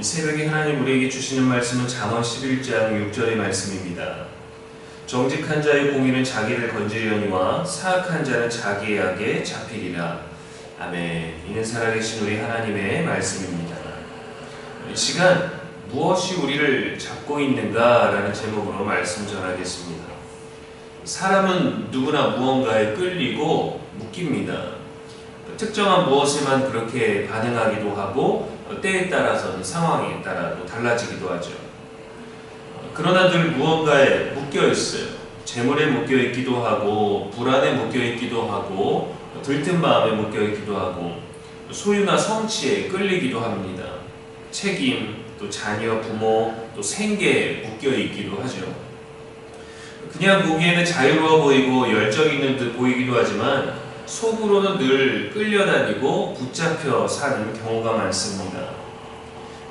이 새벽에 하나님 우리에게 주시는 말씀은 잠언 11장 6절의 말씀입니다. 정직한 자의 공의는 자기를 건지려니와 사악한 자는 자기의 악에 잡히리라. 아멘. 이는 살아계신 우리 하나님의 말씀입니다. 이 시간 무엇이 우리를 잡고 있는가라는 제목으로 말씀 전하겠습니다. 사람은 누구나 무언가에 끌리고 묶입니다. 특정한 무엇에만 그렇게 반응하기도 하고 때에 따라서는 상황에 따라도 달라지기도 하죠. 그러나 늘 무언가에 묶여 있어요. 재물에 묶여 있기도 하고 불안에 묶여 있기도 하고 들뜬 마음에 묶여 있기도 하고 소유나 성취에 끌리기도 합니다. 책임, 또 자녀, 부모, 또 생계에 묶여 있기도 하죠. 그냥 보기에는 자유로워 보이고 열정 있는 듯 보이기도 하지만 속으로는 늘 끌려다니고 붙잡혀 사는 경우가 많습니다.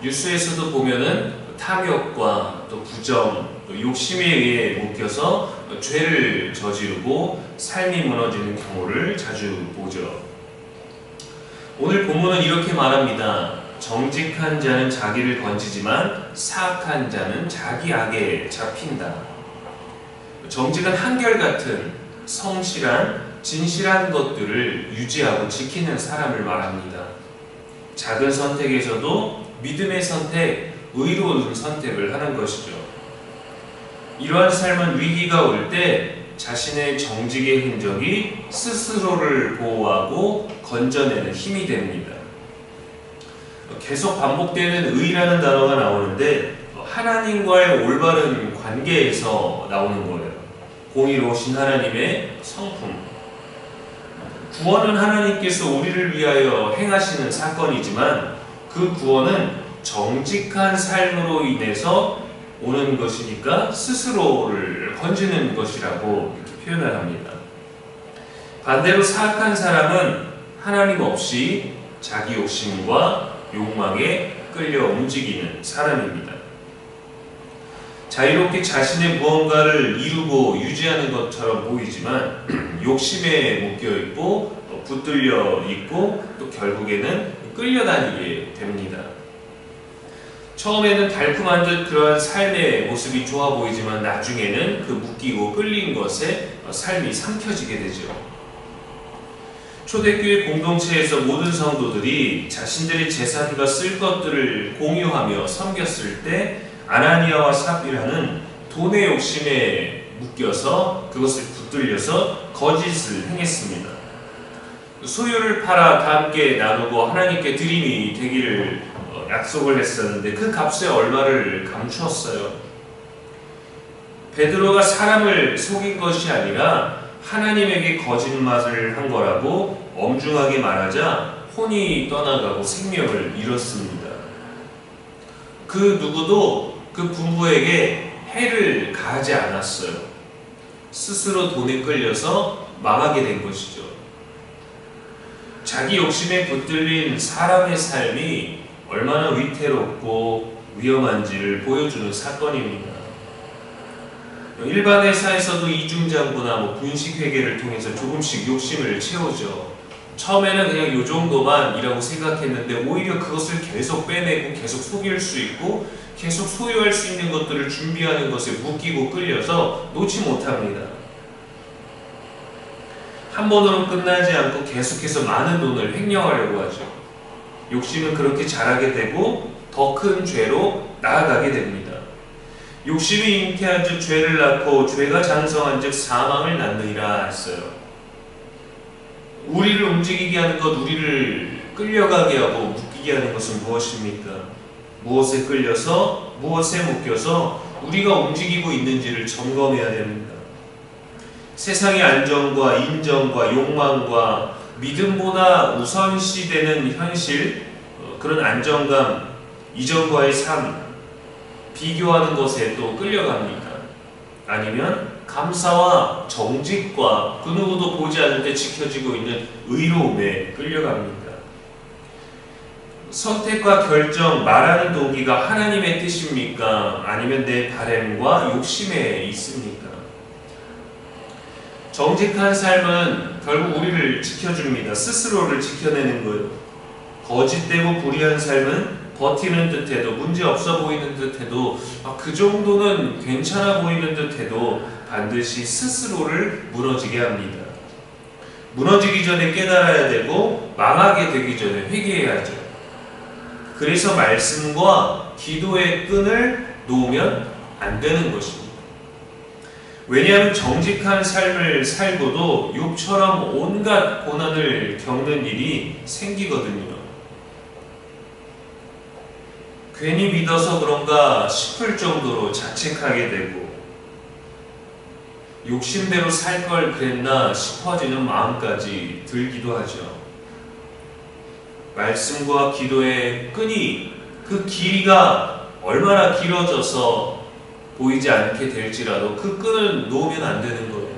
뉴스에서도 보면은 탐욕과 또 부정, 또 욕심에 의해 묶여서 죄를 저지르고 삶이 무너지는 경우를 자주 보죠. 오늘 본문은 이렇게 말합니다. 정직한 자는 자기를 건지지만 사악한 자는 자기 악에 잡힌다. 정직은 한결같은 성실한 진실한 것들을 유지하고 지키는 사람을 말합니다. 작은 선택에서도 믿음의 선택, 의로운 선택을 하는 것이죠. 이러한 삶은 위기가 올 때 자신의 정직의 흔적이 스스로를 보호하고 건져내는 힘이 됩니다. 계속 반복되는 의라는 단어가 나오는데 하나님과의 올바른 관계에서 나오는 거예요. 공의로우신 하나님의 성품. 구원은 하나님께서 우리를 위하여 행하시는 사건이지만 그 구원은 정직한 삶으로 인해서 오는 것이니까 스스로를 건지는 것이라고 표현을 합니다. 반대로 사악한 사람은 하나님 없이 자기 욕심과 욕망에 끌려 움직이는 사람입니다. 자유롭게 자신의 무언가를 이루고 유지하는 것처럼 보이지만 욕심에 묶여 있고 붙들려 있고 또 결국에는 끌려다니게 됩니다. 처음에는 달콤한 듯 그러한 삶의 모습이 좋아 보이지만 나중에는 그 묶이고 끌린 것에 삶이 삼켜지게 되죠. 초대교회 공동체에서 모든 성도들이 자신들의 재산과 쓸 것들을 공유하며 섬겼을 때 아나니아와 삽비라는 돈의 욕심에 묶여서 그것을 붙들려서 거짓을 행했습니다. 소유를 팔아 다 함께 나누고 하나님께 드림이 되기를 약속을 했었는데 그 값에 얼마를 감추었어요. 베드로가 사람을 속인 것이 아니라 하나님에게 거짓말을 한 거라고 엄중하게 말하자 혼이 떠나가고 생명을 잃었습니다. 그 누구도 그 부부에게 해를 가하지 않았어요. 스스로 돈에 끌려서 망하게 된 것이죠. 자기 욕심에 붙들린 사람의 삶이 얼마나 위태롭고 위험한지를 보여주는 사건입니다. 일반 회사에서도 이중장부나 뭐 분식회계를 통해서 조금씩 욕심을 채우죠. 처음에는 그냥 요 정도만 이라고 생각했는데 오히려 그것을 계속 빼내고 계속 속일 수 있고 계속 소유할 수 있는 것들을 준비하는 것에 묶이고 끌려서 놓지 못합니다. 한 번으로 끝나지 않고 계속해서 많은 돈을 횡령하려고 하죠. 욕심은 그렇게 자라게 되고 더 큰 죄로 나아가게 됩니다. 욕심이 잉태한 즉 죄를 낳고 죄가 장성한 즉 사망을 낳느니라 했어요. 우리를 움직이게 하는 것, 우리를 끌려가게 하고 묶이게 하는 것은 무엇입니까? 무엇에 끌려서 무엇에 묶여서 우리가 움직이고 있는지를 점검해야 됩니다. 세상의 안정과 인정과 욕망과 믿음보다 우선시되는 현실, 그런 안정감, 이전과의 삶, 비교하는 것에 또 끌려갑니까? 아니면 감사와 정직과 그 누구도 보지 않을 때 지켜지고 있는 의로움에 끌려갑니까? 선택과 결정, 말하는 동기가 하나님의 뜻입니까? 아니면 내 바램과 욕심에 있습니까? 정직한 삶은 결국 우리를 지켜줍니다. 스스로를 지켜내는 거예요. 거짓되고 불의한 삶은 버티는 듯해도 문제 없어 보이는 듯해도 아, 그 정도는 괜찮아 보이는 듯해도 반드시 스스로를 무너지게 합니다. 무너지기 전에 깨달아야 되고 망하게 되기 전에 회개해야죠. 그래서 말씀과 기도의 끈을 놓으면 안 되는 것입니다. 왜냐하면 정직한 삶을 살고도 욕처럼 온갖 고난을 겪는 일이 생기거든요. 괜히 믿어서 그런가 싶을 정도로 자책하게 되고 욕심대로 살 걸 그랬나 싶어지는 마음까지 들기도 하죠. 말씀과 기도의 끈이 그 길이가 얼마나 길어져서 보이지 않게 될지라도 그 끈을 놓으면 안 되는 거예요.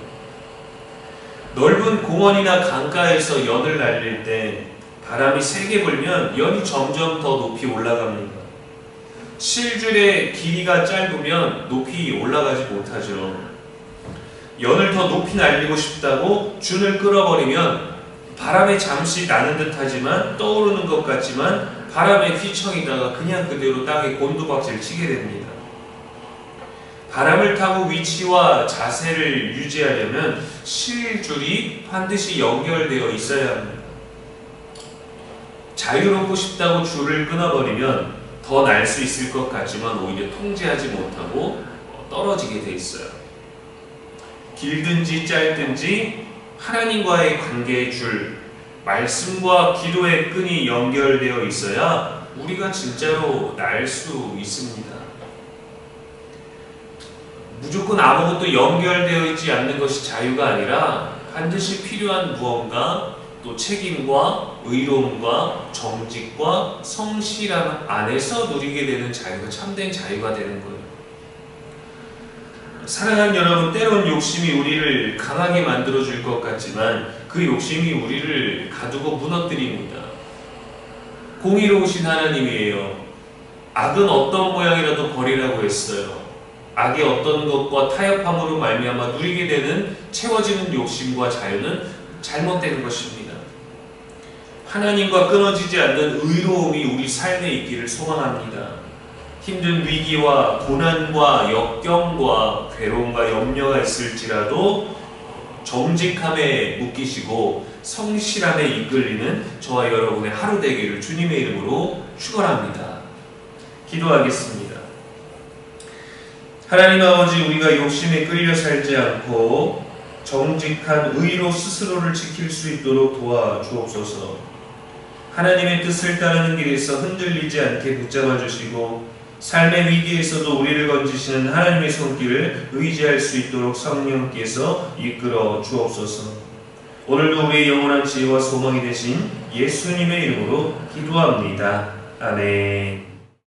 넓은 공원이나 강가에서 연을 날릴 때 바람이 세게 불면 연이 점점 더 높이 올라갑니다. 실줄의 길이가 짧으면 높이 올라가지 못하죠. 연을 더 높이 날리고 싶다고 줄을 끌어버리면 바람에 잠시 나는 듯하지만 떠오르는 것 같지만 바람에 휘청이다가 그냥 그대로 땅에 곤두박질 치게 됩니다. 바람을 타고 위치와 자세를 유지하려면 실줄이 반드시 연결되어 있어야 합니다. 자유롭고 싶다고 줄을 끊어버리면 더 날 수 있을 것 같지만 오히려 통제하지 못하고 떨어지게 돼 있어요. 길든지 짧든지 하나님과의 관계의 줄, 말씀과 기도의 끈이 연결되어 있어야 우리가 진짜로 날 수 있습니다. 무조건 아무것도 연결되어 있지 않는 것이 자유가 아니라 반드시 필요한 무언가 또 책임과 의로움과 정직과 성실함 안에서 누리게 되는 자유가 참된 자유가 되는 거예요. 사랑하는 여러분, 때론 욕심이 우리를 강하게 만들어 줄 것 같지만 그 욕심이 우리를 가두고 무너뜨립니다. 공의로우신 하나님이에요. 악은 어떤 모양이라도 버리라고 했어요. 악의 어떤 것과 타협함으로 말미암아 누리게 되는 채워지는 욕심과 자유는 잘못된 것입니다. 하나님과 끊어지지 않는 의로움이 우리 삶에 있기를 소망합니다. 힘든 위기와 고난과 역경과 괴로움과 염려가 있을지라도 정직함에 묶이시고 성실함에 이끌리는 저와 여러분의 하루 되기를 주님의 이름으로 축원합니다. 기도하겠습니다. 하나님 아버지 우리가 욕심에 끌려 살지 않고 정직한 의로 스스로를 지킬 수 있도록 도와주옵소서. 하나님의 뜻을 따르는 길에서 흔들리지 않게 붙잡아 주시고 삶의 위기에서도 우리를 건지시는 하나님의 손길을 의지할 수 있도록 성령께서 이끌어 주옵소서. 오늘도 우리의 영원한 지혜와 소망이 되신 예수님의 이름으로 기도합니다. 아멘.